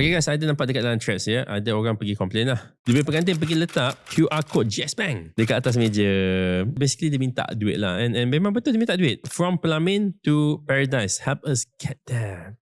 Okay guys, ada nampak dekat dalam threads ya. Ada orang pergi komplain lah. Lebih pengantin pergi letak QR code JS Bank dekat atas meja. Basically dia minta duit lah. And, and memang betul dia minta duit. From Pelamin to Paradise. Help us get there.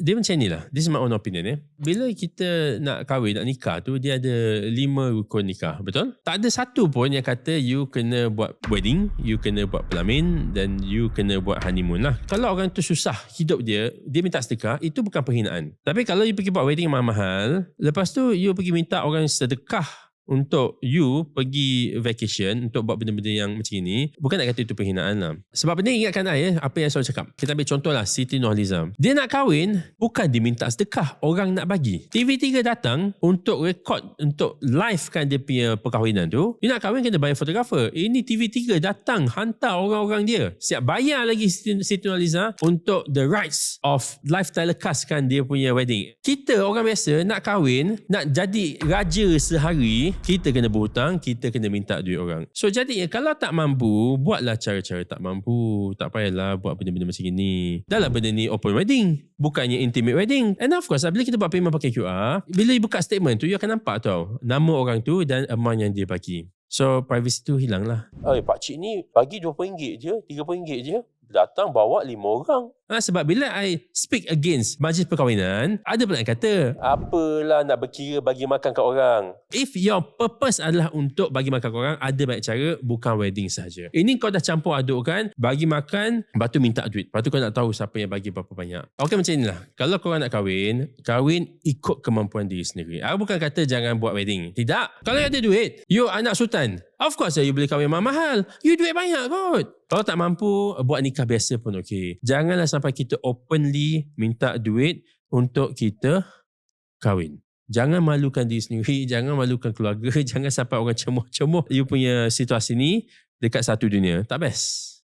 Dia macam ni lah. This is my own opinion eh. Bila kita nak kahwin, nak nikah tu, dia ada lima rukun nikah. Betul? Tak ada satu pun yang kata you kena buat wedding, you kena buat pelamin dan you kena buat honeymoon lah. Kalau orang tu susah hidup dia, dia minta sedekah, itu bukan perhinaan. Tapi kalau you pergi buat wedding mahal-mahal, lepas tu you pergi minta orang sedekah untuk you pergi vacation untuk buat benda-benda yang macam ini bukan nak kata itu penghinaan lah. Sebab benda ingatkan saya apa yang saya cakap. Kita ambil contoh lah Siti Nurhalizam dia nak kahwin bukan diminta sedekah orang nak bagi. TV3 datang untuk rekod untuk live kan dia punya perkahwinan tu. Dia nak kahwin kena bayar fotografer. Ini TV3 datang hantar orang-orang dia. Siap bayar lagi Siti, Siti Nurhalizam untuk the rights of live telecast kan dia punya wedding. Kita orang biasa nak kahwin nak jadi raja sehari kita kena berhutang, kita kena minta duit orang. So jadi kalau tak mampu, buatlah cara-cara tak mampu. Tak payahlah buat benda-benda macam ini. Dah lah benda ni open wedding. Bukannya intimate wedding. And of course, bila kita buat payment pakai QR, bila you buka statement tu, you akan nampak tau. Nama orang tu dan amount yang dia bagi. So privacy tu hilang lah. Oh, Pak Cik ni bagi RM20 je, RM30 je. Datang bawa lima orang. Ha, sebab bila I speak against majlis perkahwinan, ada pula yang kata, apalah nak berkira bagi makan kat orang. If your purpose adalah untuk bagi makan kat orang, ada banyak cara, bukan wedding saja. Ini kau dah campur adukkan, bagi makan, lepas tu minta duit. Lepas tu kau nak tahu siapa yang bagi berapa banyak. Okey macam inilah. Kalau kau nak kahwin, kahwin ikut kemampuan diri sendiri. Aku bukan kata jangan buat wedding. Tidak. Kalau ada duit, you anak sultan. Of course you boleh kahwin mahal. You duit banyak kot. Kalau tak mampu, buat nikah biasa pun okey. Janganlah sampai kita openly minta duit untuk kita kahwin. Jangan malukan diri sendiri, jangan malukan keluarga, jangan sampai orang cemuh-cemuh you punya situasi ni dekat satu dunia. Tak best.